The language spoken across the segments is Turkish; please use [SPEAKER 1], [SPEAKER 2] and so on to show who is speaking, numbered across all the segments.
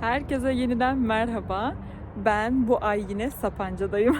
[SPEAKER 1] Herkese yeniden merhaba. Ben bu ay yine Sapanca'dayım.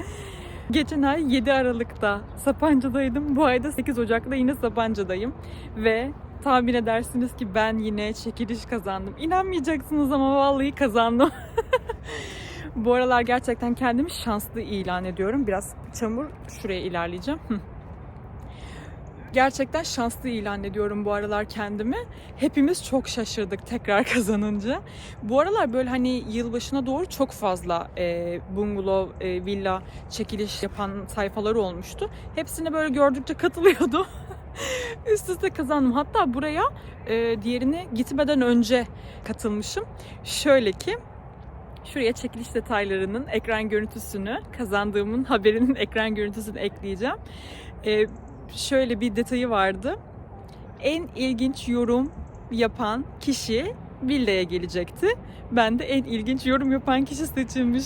[SPEAKER 1] Geçen ay 7 Aralık'ta Sapanca'daydım. Bu ayda 8 Ocak'ta yine Sapanca'dayım. Ve tahmin edersiniz ki ben yine çekiliş kazandım. İnanmayacaksınız ama vallahi kazandım. bu aralar gerçekten kendimi şanslı ilan ediyorum. Biraz çamur şuraya ilerleyeceğim. Gerçekten şanslı ilan ediyorum bu aralar kendimi. Hepimiz çok şaşırdık tekrar kazanınca. Bu aralar böyle hani yılbaşına doğru çok fazla e, bungalov, e, villa çekiliş yapan sayfaları olmuştu. Hepsine böyle gördükçe katılıyordum. Üst üste kazandım. Hatta buraya e, diğerini gitmeden önce katılmışım. Şöyle ki Şuraya çekiliş detaylarının ekran görüntüsünü, kazandığımın haberinin ekran görüntüsünü ekleyeceğim. Ee, şöyle bir detayı vardı. En ilginç yorum yapan kişi villaya gelecekti. Ben de en ilginç yorum yapan kişi seçilmiş.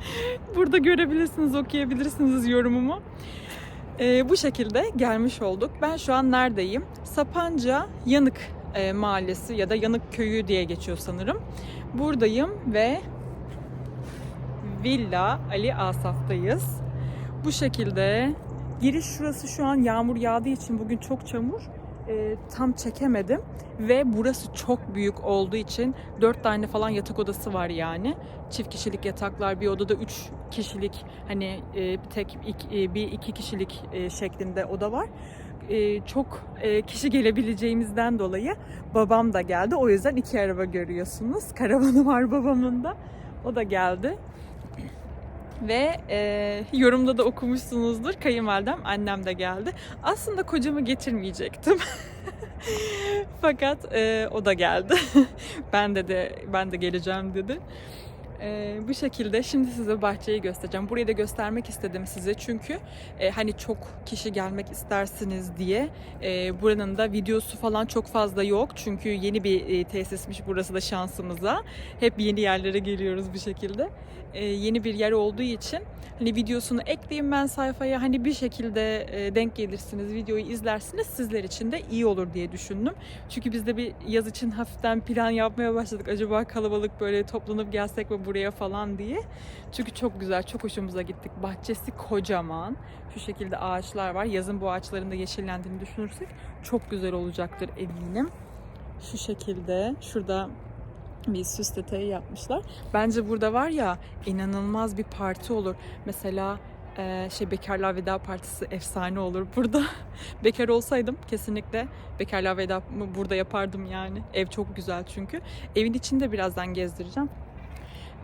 [SPEAKER 1] Burada görebilirsiniz, okuyabilirsiniz yorumumu. Ee, bu şekilde gelmiş olduk. Ben şu an neredeyim? Sapanca Yanık e, Mahallesi ya da Yanık Köyü diye geçiyor sanırım. Buradayım ve Villa Ali Asaf'tayız. Bu şekilde giriş şurası şu an yağmur yağdığı için bugün çok çamur. Ee, tam çekemedim ve burası çok büyük olduğu için dört tane falan yatak odası var yani. Çift kişilik yataklar bir odada üç kişilik hani e, tek iki, e, bir iki kişilik e, şeklinde oda var. E, çok e, kişi gelebileceğimizden dolayı babam da geldi. O yüzden iki araba görüyorsunuz. Karavanı var babamın da. O da geldi ve e, yorumda da okumuşsunuzdur. Kayınvalidem, annem de geldi. Aslında kocamı getirmeyecektim. Fakat e, o da geldi. ben de de ben de geleceğim dedi. E, bu şekilde şimdi size bahçeyi göstereceğim. Burayı da göstermek istedim size çünkü e, hani çok kişi gelmek istersiniz diye e, buranın da videosu falan çok fazla yok. Çünkü yeni bir e, tesismiş burası da şansımıza. Hep yeni yerlere geliyoruz bir şekilde. E, yeni bir yer olduğu için hani videosunu ekleyeyim ben sayfaya hani bir şekilde e, denk gelirsiniz videoyu izlersiniz sizler için de iyi olur diye düşündüm. Çünkü biz de bir yaz için hafiften plan yapmaya başladık. Acaba kalabalık böyle toplanıp gelsek mi buraya falan diye. Çünkü çok güzel, çok hoşumuza gittik. Bahçesi kocaman. Şu şekilde ağaçlar var. Yazın bu ağaçların da yeşillendiğini düşünürsek çok güzel olacaktır eminim. Şu şekilde şurada bir süs detayı yapmışlar. Bence burada var ya inanılmaz bir parti olur. Mesela e, şey Bekarlar Veda Partisi efsane olur burada. Bekar olsaydım kesinlikle Bekarlar Veda burada yapardım yani. Ev çok güzel çünkü. Evin içinde birazdan gezdireceğim.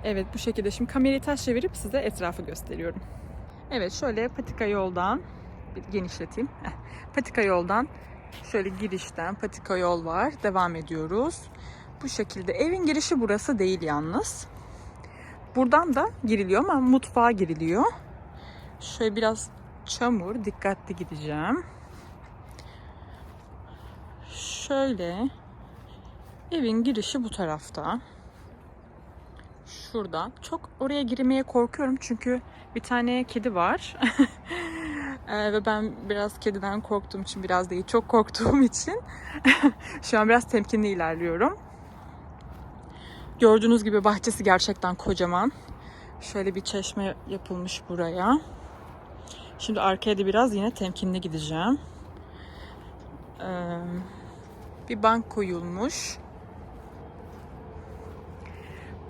[SPEAKER 1] Evet bu şekilde. Şimdi kamerayı ters çevirip size etrafı gösteriyorum. Evet şöyle patika yoldan genişleteyim. Patika yoldan şöyle girişten patika yol var. Devam ediyoruz. Bu şekilde. Evin girişi burası değil yalnız. Buradan da giriliyor ama mutfağa giriliyor. Şöyle biraz çamur. Dikkatli gideceğim. Şöyle evin girişi bu tarafta. Şurada. Çok oraya girmeye korkuyorum çünkü bir tane kedi var. Ee, ve ben biraz kediden korktuğum için biraz değil çok korktuğum için şu an biraz temkinli ilerliyorum. Gördüğünüz gibi bahçesi gerçekten kocaman. Şöyle bir çeşme yapılmış buraya. Şimdi arkaya da biraz yine temkinli gideceğim. Ee, bir bank koyulmuş.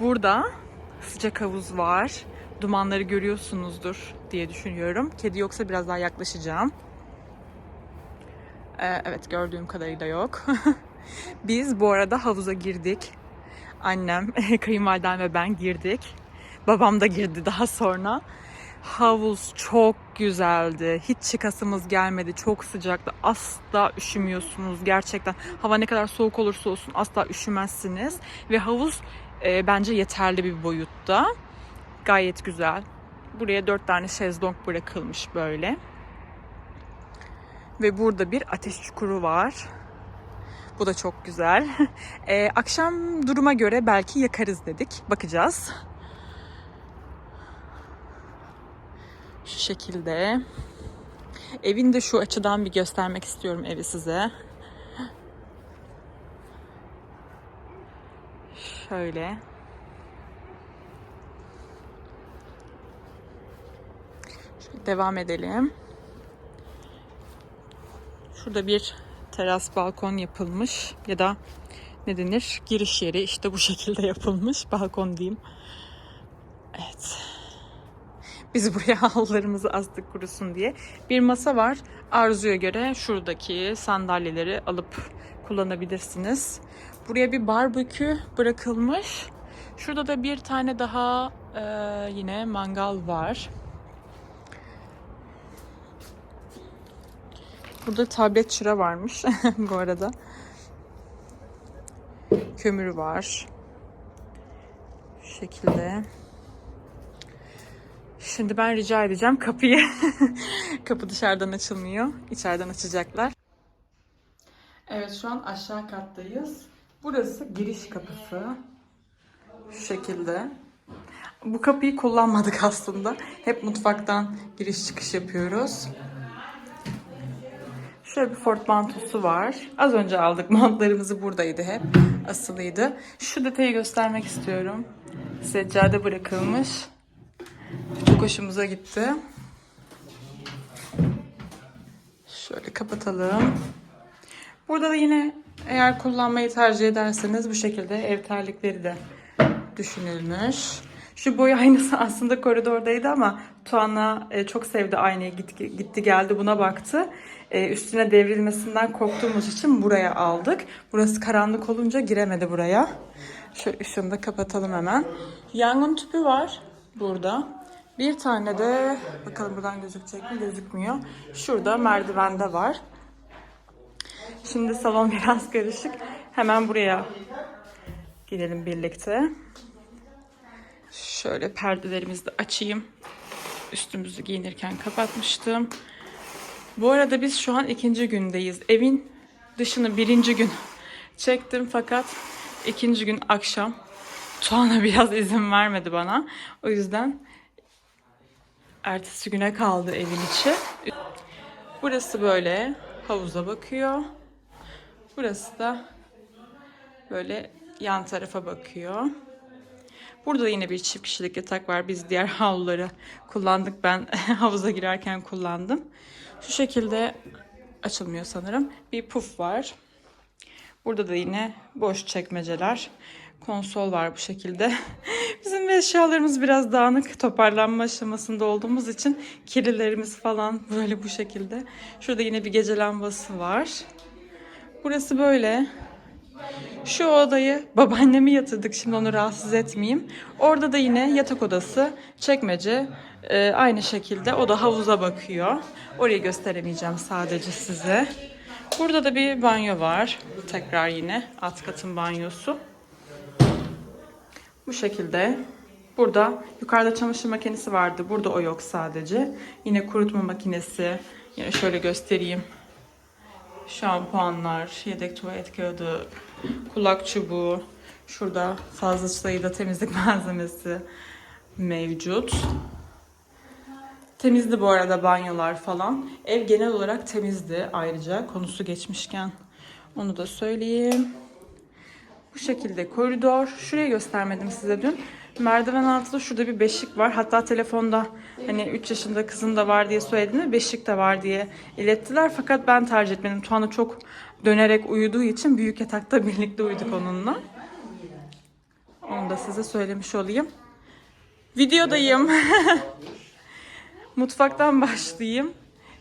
[SPEAKER 1] Burada sıcak havuz var. Dumanları görüyorsunuzdur diye düşünüyorum. Kedi yoksa biraz daha yaklaşacağım. Ee, evet gördüğüm kadarıyla yok. Biz bu arada havuza girdik. Annem, kayınvalidem ve ben girdik. Babam da girdi daha sonra. Havuz çok güzeldi. Hiç çıkasımız gelmedi. Çok sıcaktı. Asla üşümüyorsunuz gerçekten. Hava ne kadar soğuk olursa olsun asla üşümezsiniz. Ve havuz e, bence yeterli bir boyutta. Gayet güzel. Buraya dört tane şezlong bırakılmış böyle. Ve burada bir ateş çukuru var. Bu da çok güzel. Ee, akşam duruma göre belki yakarız dedik. Bakacağız. Şu şekilde. Evin de şu açıdan bir göstermek istiyorum evi size. Şöyle. Şöyle devam edelim. Şurada bir teras balkon yapılmış ya da ne denir? Giriş yeri işte bu şekilde yapılmış. Balkon diyeyim. Evet. Biz buraya halılarımızı astık kurusun diye. Bir masa var. Arzuya göre şuradaki sandalyeleri alıp kullanabilirsiniz. Buraya bir barbekü bırakılmış. Şurada da bir tane daha e, yine mangal var. Burada tablet çıra varmış bu arada. Kömür var. Şu şekilde. Şimdi ben rica edeceğim kapıyı. Kapı dışarıdan açılmıyor. İçeriden açacaklar. Evet şu an aşağı kattayız. Burası giriş kapısı. Şu şekilde. Bu kapıyı kullanmadık aslında. Hep mutfaktan giriş çıkış yapıyoruz. Şöyle bir Ford mantosu var. Az önce aldık. Montlarımızı buradaydı hep. Asılıydı. Şu detayı göstermek istiyorum. Seccade bırakılmış. Çok hoşumuza gitti. Şöyle kapatalım. Burada da yine eğer kullanmayı tercih ederseniz bu şekilde ev terlikleri de düşünülmüş. Şu boy aynısı aslında koridordaydı ama Tuana e, çok sevdi aynayı gitti geldi buna baktı. E, üstüne devrilmesinden korktuğumuz için buraya aldık. Burası karanlık olunca giremedi buraya. Şöyle ışığını da kapatalım hemen. Yangın tüpü var burada. Bir tane de bakalım buradan gözükecek mi gözükmüyor. Şurada merdivende var. Şimdi salon biraz karışık. Hemen buraya gidelim birlikte. Şöyle perdelerimizi de açayım. Üstümüzü giyinirken kapatmıştım. Bu arada biz şu an ikinci gündeyiz. Evin dışını birinci gün çektim fakat ikinci gün akşam Tuana biraz izin vermedi bana. O yüzden ertesi güne kaldı evin içi. Burası böyle havuza bakıyor. Burası da böyle yan tarafa bakıyor. Burada da yine bir çift kişilik yatak var. Biz diğer havluları kullandık. Ben havuza girerken kullandım. Şu şekilde açılmıyor sanırım. Bir puf var. Burada da yine boş çekmeceler. Konsol var bu şekilde. Bizim eşyalarımız biraz dağınık toparlanma aşamasında olduğumuz için kirlilerimiz falan böyle bu şekilde. Şurada yine bir gece lambası var. Burası böyle. Şu odayı babaannemi yatırdık şimdi onu rahatsız etmeyeyim. Orada da yine yatak odası, çekmece e, aynı şekilde o da havuza bakıyor. Orayı gösteremeyeceğim sadece size. Burada da bir banyo var. Tekrar yine alt katın banyosu. Bu şekilde. Burada yukarıda çamaşır makinesi vardı. Burada o yok sadece. Yine kurutma makinesi. Yine şöyle göstereyim. Şampuanlar, yedek tuvalet kağıdı, kulak çubuğu. Şurada fazla sayıda temizlik malzemesi mevcut. Temizdi bu arada banyolar falan. Ev genel olarak temizdi ayrıca konusu geçmişken. Onu da söyleyeyim. Bu şekilde koridor. Şurayı göstermedim size dün. Merdiven altında şurada bir beşik var. Hatta telefonda hani 3 yaşında kızım da var diye söylediğinde beşik de var diye ilettiler. Fakat ben tercih etmedim. Tuana çok dönerek uyuduğu için büyük yatakta birlikte uyuduk onunla. Onu da size söylemiş olayım. Videodayım. Mutfaktan başlayayım.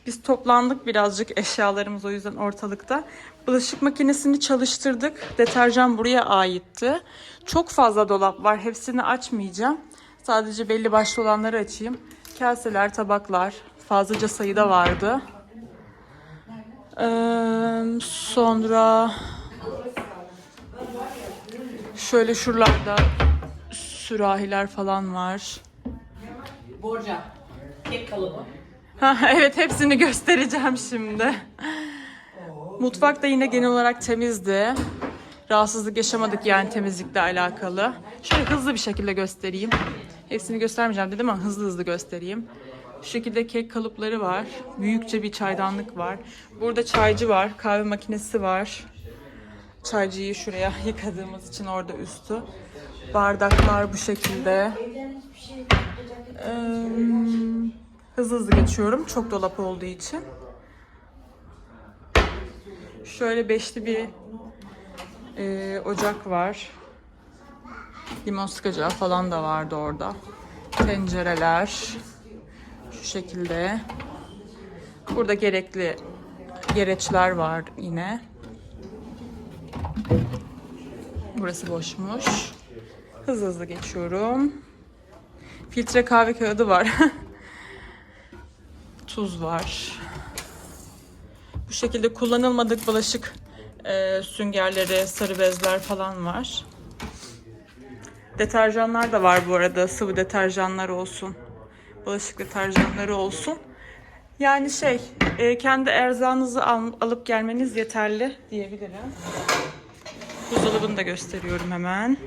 [SPEAKER 1] Biz toplandık birazcık eşyalarımız o yüzden ortalıkta. Bulaşık makinesini çalıştırdık. Deterjan buraya aitti. Çok fazla dolap var. Hepsini açmayacağım. Sadece belli başlı olanları açayım. Kaseler, tabaklar fazlaca sayıda vardı. Ee, sonra şöyle şuralarda sürahiler falan var.
[SPEAKER 2] Borca. Kek kalıbı.
[SPEAKER 1] Ha, evet hepsini göstereceğim şimdi. Mutfak da yine genel olarak temizdi. Rahatsızlık yaşamadık yani temizlikle alakalı. Şöyle hızlı bir şekilde göstereyim. Hepsini göstermeyeceğim dedim ama hızlı hızlı göstereyim. Şu şekilde kek kalıpları var. Büyükçe bir çaydanlık var. Burada çaycı var. Kahve makinesi var. Çaycıyı şuraya yıkadığımız için orada üstü. Bardaklar bu şekilde. Ee, hızlı hızlı geçiyorum. Çok dolap olduğu için. Şöyle beşli bir e, ocak var. Limon sıkacağı falan da vardı orada. Tencereler. Şu şekilde. Burada gerekli gereçler var yine. Burası boşmuş. Hızlı hızlı geçiyorum. Filtre kahve kağıdı var. Tuz var. Bu şekilde kullanılmadık bulaşık e, süngerleri, sarı bezler falan var. Deterjanlar da var bu arada. Sıvı deterjanlar olsun. Bulaşık deterjanları olsun. Yani şey, e, kendi erzağınızı al- alıp gelmeniz yeterli diyebilirim. Buzdolabını da gösteriyorum hemen.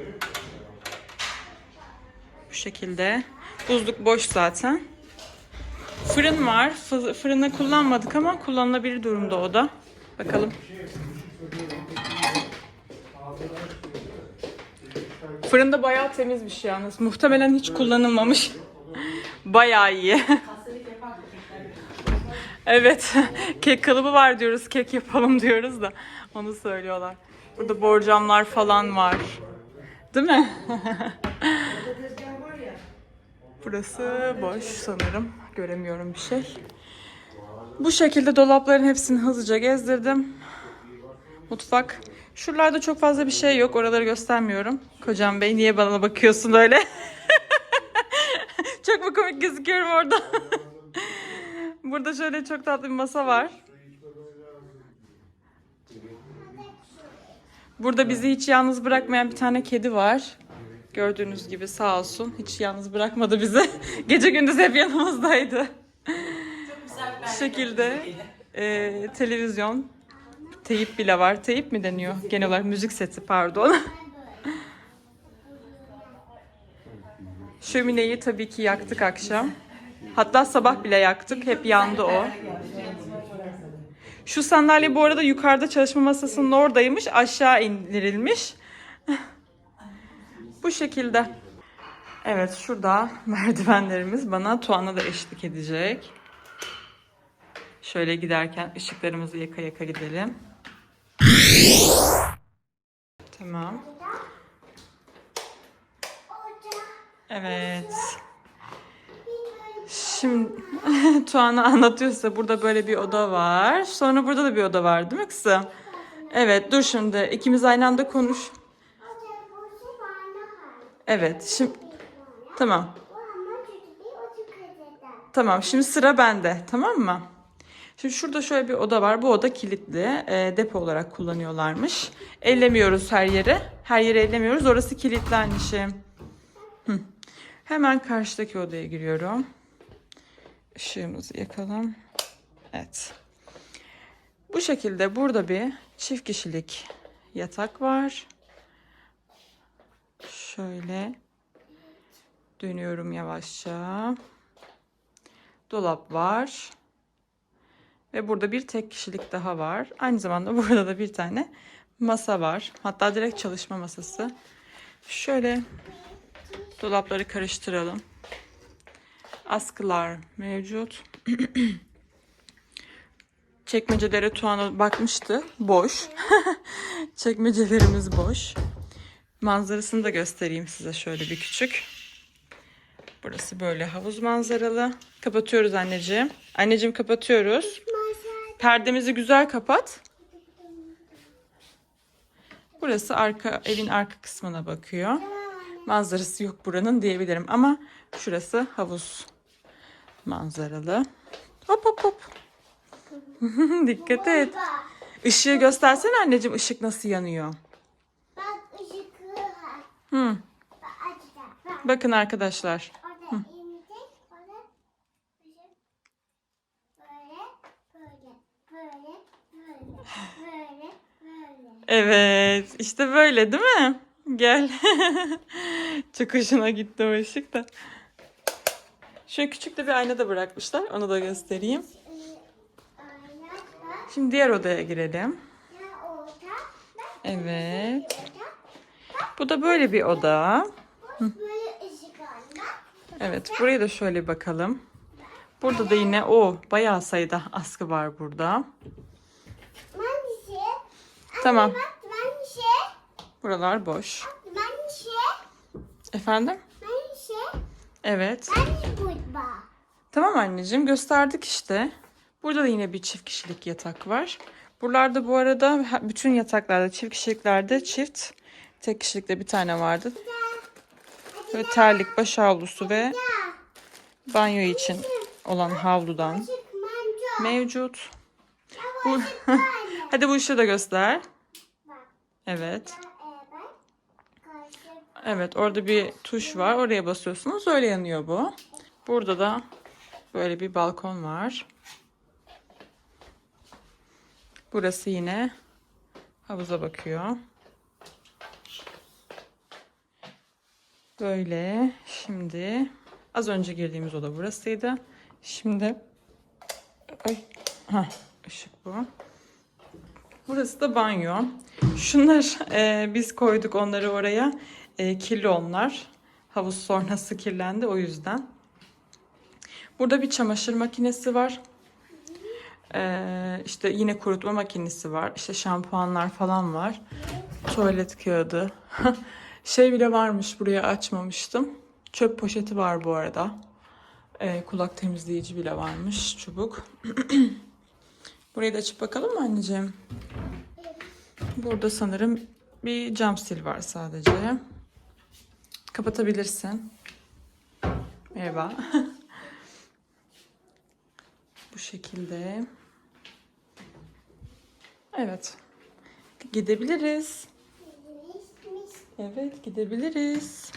[SPEAKER 1] Bu şekilde. Buzluk boş zaten. Fırın var. Fı- Fırını kullanmadık ama kullanılabilir durumda o da. Bakalım. Fırında bayağı temizmiş yalnız. Muhtemelen hiç kullanılmamış. Bayağı iyi. evet. Kek kalıbı var diyoruz. Kek yapalım diyoruz da. Onu söylüyorlar. Burada borcamlar falan var. Değil mi? Burası boş sanırım. Göremiyorum bir şey. Bu şekilde dolapların hepsini hızlıca gezdirdim. Mutfak. Şuralarda çok fazla bir şey yok. Oraları göstermiyorum. Kocam bey niye bana bakıyorsun öyle? Çok mu komik gözüküyorum orada? Burada şöyle çok tatlı bir masa var. Burada bizi hiç yalnız bırakmayan bir tane kedi var. Gördüğünüz gibi sağ olsun. Hiç yalnız bırakmadı bizi. Gece gündüz hep yanımızdaydı. Bu şekilde e, televizyon, teyip bile var. Teyip mi deniyor? Genel olarak müzik seti pardon. Şömineyi tabii ki yaktık akşam. Hatta sabah bile yaktık. Hep yandı o. Şu sandalye bu arada yukarıda çalışma masasının oradaymış. Aşağı indirilmiş. Bu şekilde. Evet şurada merdivenlerimiz bana Tuana da eşlik edecek. Şöyle giderken ışıklarımızı yaka yaka gidelim. Tamam. Evet. Şimdi Tuana anlatıyorsa burada böyle bir oda var. Sonra burada da bir oda var değil mi kızım? Evet dur şimdi ikimiz aynı anda konuş. Evet şimdi tamam. Tamam şimdi sıra bende tamam mı? Şimdi şurada şöyle bir oda var. Bu oda kilitli. E, depo olarak kullanıyorlarmış. Ellemiyoruz her yere. Her yere ellemiyoruz. Orası kilitli anneciğim. Hı. Hemen karşıdaki odaya giriyorum. Işığımızı yakalım. Evet. Bu şekilde burada bir çift kişilik yatak var. Şöyle dönüyorum yavaşça. Dolap var. Ve burada bir tek kişilik daha var. Aynı zamanda burada da bir tane masa var. Hatta direkt çalışma masası. Şöyle dolapları karıştıralım. Askılar mevcut. Çekmecelere Tuana bakmıştı. Boş. Çekmecelerimiz boş. Manzarasını da göstereyim size şöyle bir küçük. Burası böyle havuz manzaralı. Kapatıyoruz anneciğim. Anneciğim kapatıyoruz. Perdemizi güzel kapat. Burası arka evin arka kısmına bakıyor. Manzarası yok buranın diyebilirim ama şurası havuz manzaralı. Hop hop hop. Dikkat et. Işığı göstersene anneciğim ışık nasıl yanıyor.
[SPEAKER 3] Bak ışıklı.
[SPEAKER 1] Hı. Bakın arkadaşlar. Evet, işte böyle değil mi? Gel. Çok hoşuna gitti o ışık da. Şöyle küçük de bir ayna da bırakmışlar. Onu da göstereyim. Şimdi diğer odaya girelim. Evet. Bu da böyle bir oda. Evet, buraya da şöyle bakalım. Burada da yine o bayağı sayıda askı var burada.
[SPEAKER 3] Şey.
[SPEAKER 1] Tamam.
[SPEAKER 3] Şey.
[SPEAKER 1] Buralar boş. Efendim?
[SPEAKER 3] Şey.
[SPEAKER 1] Evet.
[SPEAKER 3] Ben burada.
[SPEAKER 1] Tamam anneciğim gösterdik işte. Burada da yine bir çift kişilik yatak var. Buralarda bu arada bütün yataklarda çift kişiliklerde çift. Tek kişilikte bir tane vardı. Böyle terlik, baş havlusu ve banyo için olan havludan mevcut. Bu... Hadi bu ışığı da göster. Evet. Evet orada bir tuş var. Oraya basıyorsunuz öyle yanıyor bu. Burada da böyle bir balkon var. Burası yine havuza bakıyor. Böyle şimdi az önce girdiğimiz oda burasıydı. Şimdi ay ha ışık bu. Burası da banyo. Şunlar e, biz koyduk onları oraya. E, kirli onlar. Havuz sonrası kirlendi o yüzden. Burada bir çamaşır makinesi var. E, işte yine kurutma makinesi var. İşte şampuanlar falan var. Tuvalet kağıdı. şey bile varmış buraya açmamıştım. Çöp poşeti var bu arada. E, kulak temizleyici bile varmış çubuk. Burayı da açıp bakalım mı anneciğim? Burada sanırım bir cam sil var sadece. Kapatabilirsin. Merhaba. Bu şekilde. Evet. Gidebiliriz. Evet, gidebiliriz.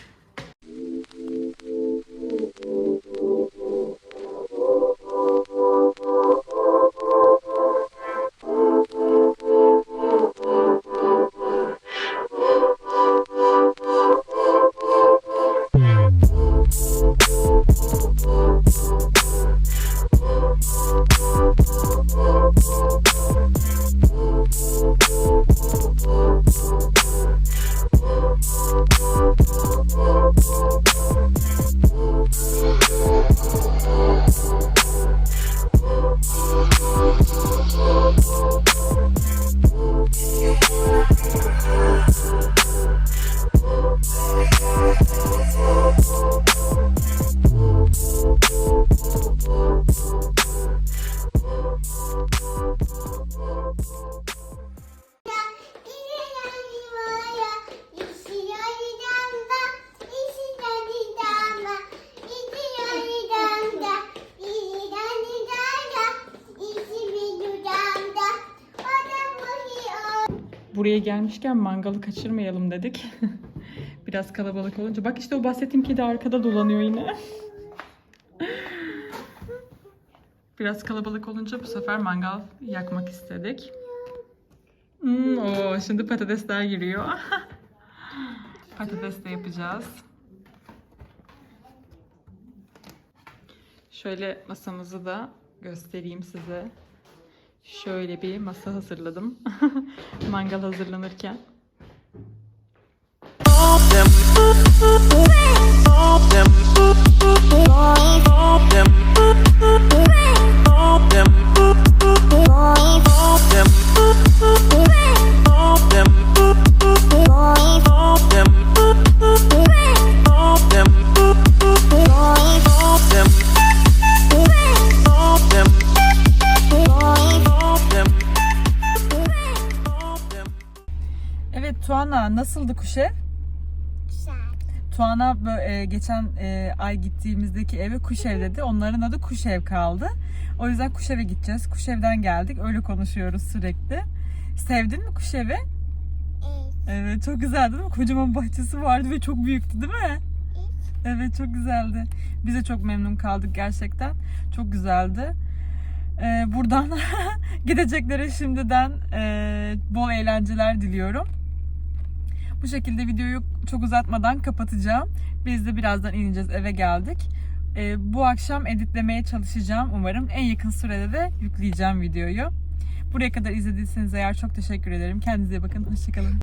[SPEAKER 1] Buraya gelmişken mangalı kaçırmayalım dedik. Biraz kalabalık olunca. Bak işte o bahsettiğim kedi arkada dolanıyor yine. Biraz kalabalık olunca bu sefer mangal yakmak istedik. Hmm, oo, şimdi patatesler giriyor. Patates de yapacağız. Şöyle masamızı da göstereyim size. Şöyle bir masa hazırladım. Mangal hazırlanırken. Evet Tuana nasıldı kuşev?
[SPEAKER 3] Güzel.
[SPEAKER 1] Tuana bö- e, geçen e, ay gittiğimizdeki eve Kuşev dedi. Onların adı Kuşev kaldı. O yüzden Kuşev'e gideceğiz. Kuşev'den geldik. Öyle konuşuyoruz sürekli. Sevdin mi Kuşev'i?
[SPEAKER 3] Evet.
[SPEAKER 1] Evet çok güzeldi değil mi? Kocaman bahçesi vardı ve çok büyüktü değil mi? Evet çok güzeldi. Biz de çok memnun kaldık gerçekten. Çok güzeldi. Ee, buradan gideceklere şimdiden e, bol eğlenceler diliyorum. Bu şekilde videoyu çok uzatmadan kapatacağım. Biz de birazdan ineceğiz eve geldik. Ee, bu akşam editlemeye çalışacağım umarım. En yakın sürede de yükleyeceğim videoyu. Buraya kadar izlediyseniz eğer çok teşekkür ederim. Kendinize bakın. Hoşçakalın.